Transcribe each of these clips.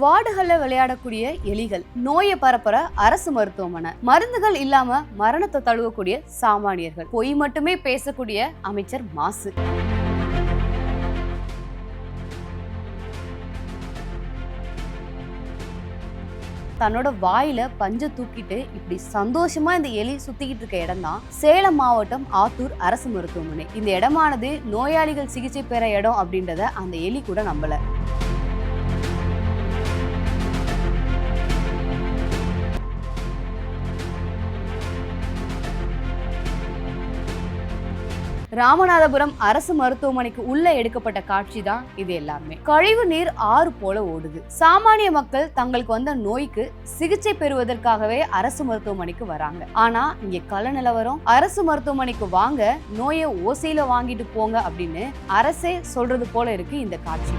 வார்டுகளில் விளையாடக்கூடிய எலிகள் நோயை பரப்புற அரசு மருத்துவமனை. மருந்துகள் இல்லாம மரணத்தை தழுவக்கூடிய சாமானியர்கள். பொய் மட்டுமே பேசக்கூடிய அமைச்சர் மாசு. தன்னோட வாயில பஞ்ச தூக்கிட்டு இப்படி சந்தோஷமா இந்த எலி சுத்திக்கிட்டு இருக்க இடம் தான் சேலம் மாவட்டம் ஆத்தூர் அரசு மருத்துவமனை. இந்த இடமானது நோயாளிகள் சிகிச்சை பெற இடம் அப்படின்றத அந்த எலி கூட நம்பல. ராமநாதபுரம் அரசு மருத்துவமனைக்கு உள்ள எடுக்கப்பட்ட காட்சி தான் இது எல்லாமே. கழிவு நீர் ஆறு போல ஓடுது. சாமானிய மக்கள் தங்களுக்கு வந்த நோய்க்கு சிகிச்சை பெறுவதற்காகவே அரசு மருத்துவமனைக்கு வராங்க. ஆனா இங்க கள நிலவரம் அரசு மருத்துவமனைக்கு வாங்க நோயை ஓசையில வாங்கிட்டு போங்க அப்படின்னு அரசே சொல்றது போல இருக்கு இந்த காட்சி.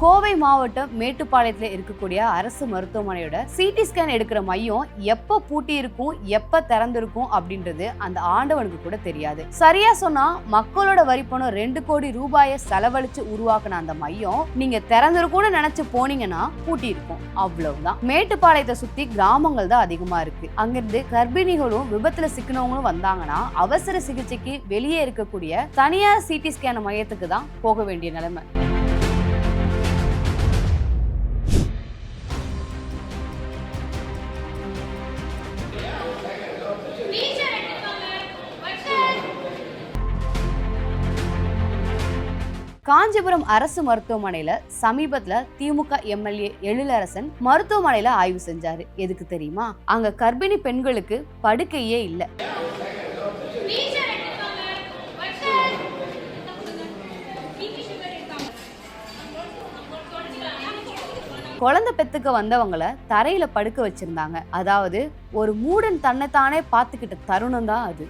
கோவை மாவட்டம் மேட்டுப்பாளையத்தில் இருக்கக்கூடிய அரசு மருத்துவமனையோட சிடி ஸ்கேன் எடுக்கிற மையம் எப்போ பூட்டி இருக்கும் எப்ப திறந்திருக்கும் அப்படின்றது அந்த ஆண்டவனுக்கு கூட தெரியாது. சரியா சொன்னா மக்களோட வரி ரெண்டு கோடி ரூபாயை செலவழிச்சு உருவாக்குன அந்த மையம் நீங்க திறந்திருக்கும்னு நினைச்சு போனீங்கன்னா பூட்டி இருக்கும் அவ்வளவுதான். மேட்டுப்பாளையத்தை சுத்தி கிராமங்கள் தான் அதிகமா இருக்கு. அங்கிருந்து கர்ப்பிணிகளும் விபத்துல சிக்கினவங்களும் வந்தாங்கன்னா அவசர சிகிச்சைக்கு வெளியே இருக்கக்கூடிய தனியார் சிடி ஸ்கேன் மையத்துக்கு தான் போக வேண்டிய நிலைமை. காஞ்சிபுரம் அரசு மருத்துவமனையில சமீபத்துல திமுக எம்எல்ஏ எழிலரசன் மருத்துவமனையில ஆய்வு செஞ்சாரு. எதுக்கு தெரியுமா? அங்க கர்ப்பிணி பெண்களுக்கு படுக்கையே இல்லை. குழந்தை பெத்துக்க வந்தவங்கள தரையில படுக்க வச்சிருந்தாங்க. அதாவது ஒரு மூடன் தன்னைத்தானே பார்த்துக்கிட்ட தருணம் தான் அது.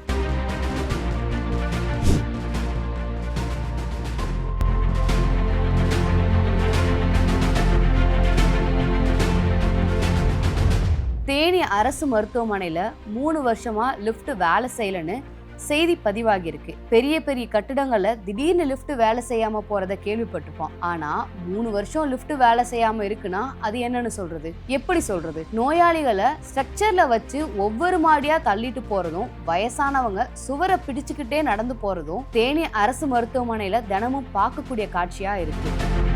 அரசு மருத்துவமனையில் மூணு வருஷமாக லிஃப்ட் வேலை செய்யலைன்னு செய்தி பதிவாகியிருக்கு. பெரிய பெரிய கட்டிடங்களில் திடீர்னு லிஃப்ட் வேலை செய்யாமல் போகிறத கேள்விப்பட்டிருப்போம். ஆனால் மூணு வருஷம் லிஃப்ட் வேலை செய்யாமல் இருக்குன்னா அது என்னன்னு சொல்கிறது எப்படி சொல்கிறது நோயாளிகளை ஸ்ட்ரக்சரில் வச்சு ஒவ்வொரு மாடியாக தள்ளிட்டு போகிறதும் வயசானவங்க சுவரை பிடிச்சுக்கிட்டே நடந்து போகிறதும் தேனி அரசு மருத்துவமனையில் தினமும் பார்க்கக்கூடிய காட்சியாக இருக்குது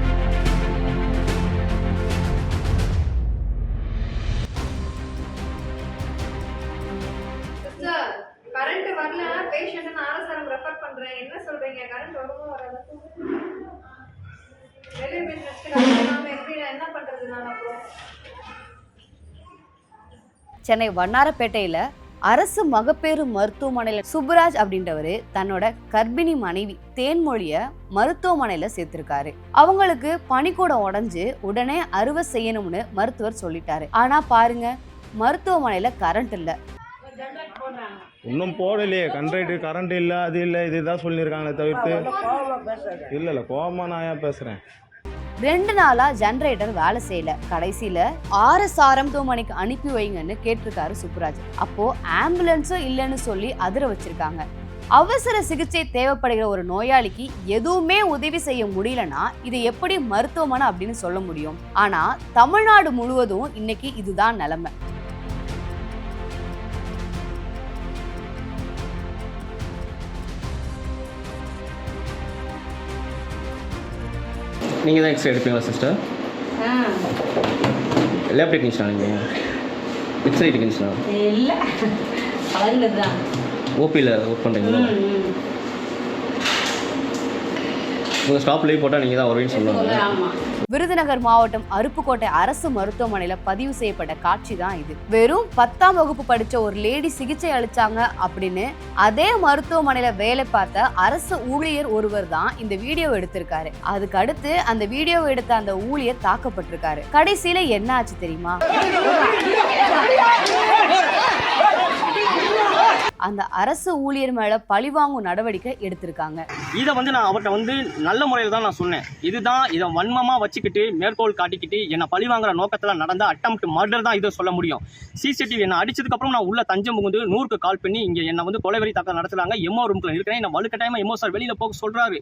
சென்னை வண்ணாரப்பேட்டையில அரசு மகப்பேறு மருத்துவமனையில சுப்புராஜ் அப்படின்றவரு தன்னோட கர்ப்பிணி மனைவி தேன்மொழிய மருத்துவமனையில சேர்த்திருக்காரு. அவங்களுக்கு பனிக்கூட உடஞ்சு உடனே அறுவை செய்யணும்னு மருத்துவர் சொல்லிட்டாரு. ஆனா பாருங்க மருத்துவமனையில கரண்ட் இல்ல. இன்னும் போடலையே. கண்ட்ரைட்டு கரண்ட் இல்லை அது இல்லை இதுதான் சொல்லியிருக்காங்களே தவிர்த்து. இல்லை இல்லை கோபமாக நான் ஏன் பேசுகிறேன் ரெண்டு நாளா ஜென்ரேட்டர் வேலை செய்யல. கடைசியில ஆர்எஸ்ஆர்எம் மருத்துவமனைக்கு அனுப்பி வைங்கன்னு கேட்டிருக்காரு சுப்புராஜ். அப்போ ஆம்புலன்ஸும் இல்லைன்னு சொல்லி அதிர வச்சிருக்காங்க. அவசர சிகிச்சை தேவைப்படுகிற ஒரு நோயாளிக்கு எதுவுமே உதவி செய்ய முடியலனா இது எப்படி மருத்துவமனை அப்படின்னு சொல்ல முடியும். ஆனா தமிழ்நாடு முழுவதும் இன்னைக்கு இதுதான் நிலைமை. நீங்கள் தான் எக்ஸ்ரே எடுப்பீங்களா சிஸ்டர் லேப் டெக்னீஷியனா நீங்கள் எக்ஸ்ரே டெக்னீஷியனா இல்லை. தான். ஓபியில் ஒர்க் பண்ணுறீங்களா உங்கள் ஸ்டாப் லீவ் போட்டால் நீங்கள் தான் வருவீங்கன்னு சொல்லுவாங்க. ஆமாம் விருதுநகர் மாவட்டம் அருப்புக்கோட்டை அரசு மருத்துவமனையில பதிவு செய்யப்பட்ட காட்சி தான் இது. வெறும் பத்தாம் வகுப்பு படிச்ச ஒரு லேடி சிகிச்சை அளிச்சாங்க அப்படின்னு அதே மருத்துவமனையில வேலை பார்த்த அரசு ஊழியர் ஒருவர் தான் இந்த வீடியோ எடுத்திருக்காரு. அதுக்கு அடுத்து அந்த வீடியோ எடுத்த அந்த ஊழியர் தாக்கப்பட்டிருக்காரு. கடைசியில என்ன ஆச்சு தெரியுமா? அந்த அரசு ஊழியர் மேல பழிவாங்கும் நடவடிக்கை எடுத்திருக்காங்க. இதை வந்து நான் அவர்கிட்ட வந்து நல்ல முறையில் தான் நான் சொன்னேன். இதுதான் இதை வன்மமா வச்சுக்கிட்டு மேற்கோள் காட்டிக்கிட்டு என்னை பழி வாங்குற நோக்கத்தில் நடந்த அட்டம்ப்ட் மர்டர் தான் இதை சொல்ல முடியும். சிசிடிவி என்னை அடிச்சதுக்கு அப்புறம் நான் உள்ள தஞ்சம் புகுந்து நூறுக்கு கால் பண்ணி இங்க என்னை வந்து கொலைவெறி தாக்கம் நடத்துறாங்க. எம்ஓ ரூம்ல இருக்கிறேன். என்ன வலுக்கட்டாயமா எம்ஓ சார் வெளியில போக சொல்றாரு.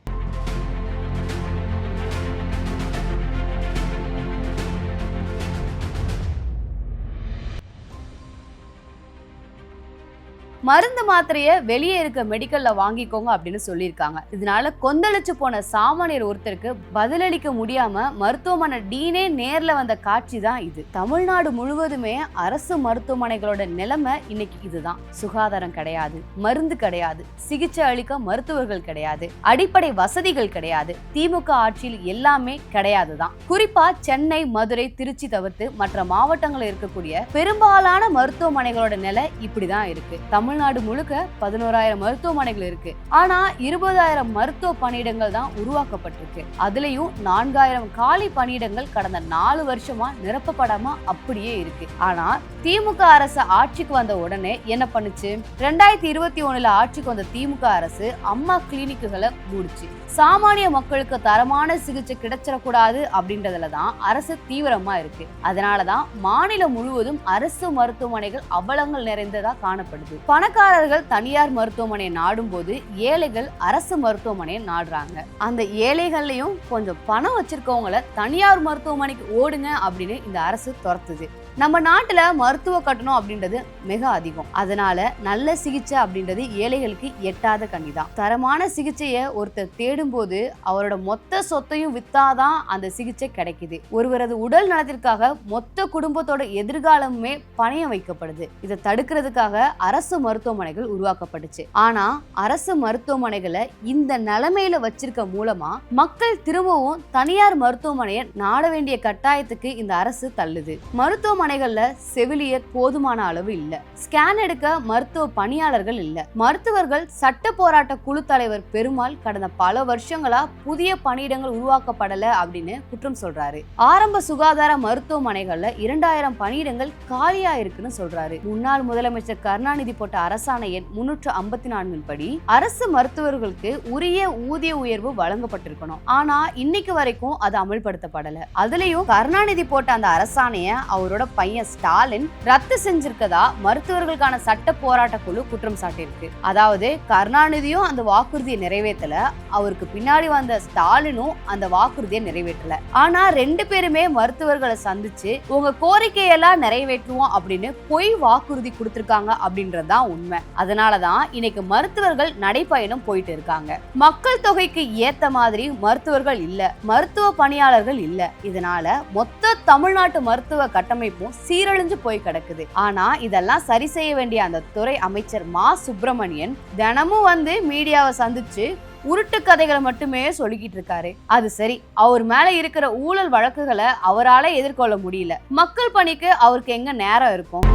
மருந்து மாத்திரையை வெளியே இருக்க மெடிக்கல்ல வாங்கிக்கோங்க அப்படின்னு சொல்லியிருக்காங்க. இதனால கொந்தளிச்சு போன சாமானியர் ஒருத்தருக்கு பதிலளிக்க முடியாம மருத்துவமனை டீனே நேர்ல வந்த காட்சி தான் இது. தமிழ்நாடு முழுவதுமே அரசு மருத்துவமனைகளோட நிலைமை இன்னைக்கு இதுதான். சுகாதாரம் கிடையாது மருந்து கிடையாது சிகிச்சை அளிக்க மருத்துவர்கள் கிடையாது அடிப்படை வசதிகள் கிடையாது திமுக ஆட்சியில் எல்லாமே கிடையாது தான் குறிப்பா சென்னை மதுரை திருச்சி தவிர்த்து மற்ற மாவட்டங்களில் இருக்கக்கூடிய பெரும்பாலான மருத்துவமனைகளோட நிலை இப்படிதான் இருக்கு. தமிழ்நாடு முழுக்க பதினோராயிரம் மருத்துவமனைகள் இருக்கு. ஆனா இருபதாயிரம் மருத்துவ பணியிடங்கள் தான் உருவாக்கப்பட்டிருக்கு. அதுலயும் நான்காயிரம் காலி பணியிடங்கள் கடந்த நாலு வருஷமா நிரப்பப்படாம அப்படியே இருக்கு. ஆனா திமுக அரசு ஆட்சிக்கு வந்த உடனே என்ன பண்ணுச்சு? ரெண்டாயிரத்தி இருபத்தி ஒண்ணுல ஆட்சிக்கு வந்த திமுக அரசு அம்மா கிளினிக்குகளை மூடிச்சு. சாமானிய மக்களுக்கு தரமான சிகிச்சை கிடைச்சிடக்கூடாது அப்படின்றதுல தான் அரசு தீவிரமா இருக்கு. அதனாலதான் மாநிலம் முழுவதும் அரசு மருத்துவமனைகள் அவலங்கள் நிறைந்ததா காணப்படுது. பணக்காரர்கள் தனியார் மருத்துவமனையை நாடும் போது ஏழைகள் அரசு மருத்துவமனையை நாடுறாங்க. அந்த ஏழைகள்லையும் கொஞ்சம் பணம் வச்சிருக்கவங்கள தனியார் மருத்துவமனைக்கு ஓடுங்க அப்படின்னு இந்த அரசு துரத்துது. நம்ம நாட்டில் மருத்துவ கட்டணம் அப்படின்றது மிக அதிகம். அதனால நல்ல சிகிச்சை அப்படின்றது ஏழைகளுக்கு எட்டாத கனிதான் தரமான சிகிச்சையை ஒருத்தர் தேடும்போது அவரோட மொத்த சொத்தையும் வித்தாதான் அந்த சிகிச்சை கிடைக்குது. ஒருவரது உடல் நலத்திற்காக மொத்த குடும்பத்தோட எதிர்காலமுமே பணயம் வைக்கப்படுது. இதை தடுக்கிறதுக்காக அரசு மருத்துவமனைகள் உருவாக்கப்பட்டுச்சு. ஆனா அரசு மருத்துவமனைகளை இந்த நிலைமையில வச்சிருக்க மூலமா மக்கள் திரும்பவும் தனியார் மருத்துவமனையை நாட வேண்டிய கட்டாயத்துக்கு இந்த அரசு தள்ளுது. மருத்துவமனை மருத்துவமனைகள்ல செவிலியர் போதுமான அளவு இல்ல. ஸ்கேன் எடுக்க மருத்துவ பணியாளர்கள் இல்ல. மருத்துவர்கள் சட்ட போராட்ட குழு தலைவர் பெருமாள் கடந்த பல வருஷங்களா புதிய பணியிடங்கள் உருவாக்கப்படல அப்படின்னு குற்றம் சொல்றாரு. ஆரம்ப சுகாதார மருத்துவமனைகள்ல இரண்டாயிரம் பணியிடங்கள் காலியா இருக்குன்னு சொல்றாரு. முன்னாள் முதலமைச்சர் கருணாநிதி போட்ட அரசாணை எண் முன்னூற்று ஐம்பத்தி நான்கின் படி அரசு மருத்துவர்களுக்கு உரிய ஊதிய உயர்வு வழங்கப்பட்டிருக்கணும். ஆனா இன்னைக்கு வரைக்கும் அது அமல்படுத்தப்படல. அதுலயும் கருணாநிதி போட்ட அந்த அரசாணைய அவரோட பையன் ஸ்டாலின் ரத்து செஞ்சிருக்கதா மருத்துவர்களுக்கான சட்ட போராட்ட குழு குற்றம் சாட்டியிருக்கு. அதாவது கருணாநிதியும் அந்த வாக்குறுதியை நிறைவேற்றல அவருக்கு பின்னாடி வந்த ஸ்டாலினும் அந்த வாக்குறுதியை நிறைவேற்றல. ஆனா ரெண்டு பேருமே மருத்துவர்களை சந்திச்சு உங்க கோரிக்கையெல்லாம் நிறைவேற்றுவோம் அப்படின்னு பொய் வாக்குறுதி கொடுத்திருக்காங்க அப்படின்றதுதான் உண்மை. அதனாலதான் இன்னைக்கு மருத்துவர்கள் நடைப்பயணம் போயிட்டு இருக்காங்க. மக்கள் தொகைக்கு ஏத்த மாதிரி மருத்துவர்கள் இல்ல மருத்துவ பணியாளர்கள் இல்ல. இதனால மொத்த தமிழ்நாட்டு மருத்துவ கட்டமைப்பு கட்டமைப்பும் சீரழிஞ்சு போய் கிடக்குது. ஆனா இதெல்லாம் சரி செய்ய வேண்டிய அந்த துறை அமைச்சர் மா. சுப்பிரமணியன் தினமும் வந்து மீடியாவை சந்திச்சு உருட்டு கதைகளை மட்டுமே சொல்லிக்கிட்டு இருக்காரு. அது சரி அவர் மேல இருக்கிற ஊழல் வழக்குகளை அவரால எதிர்கொள்ள முடியல. மக்கள் பணிக்கு அவருக்கு எங்க நேரம் இருக்கும்?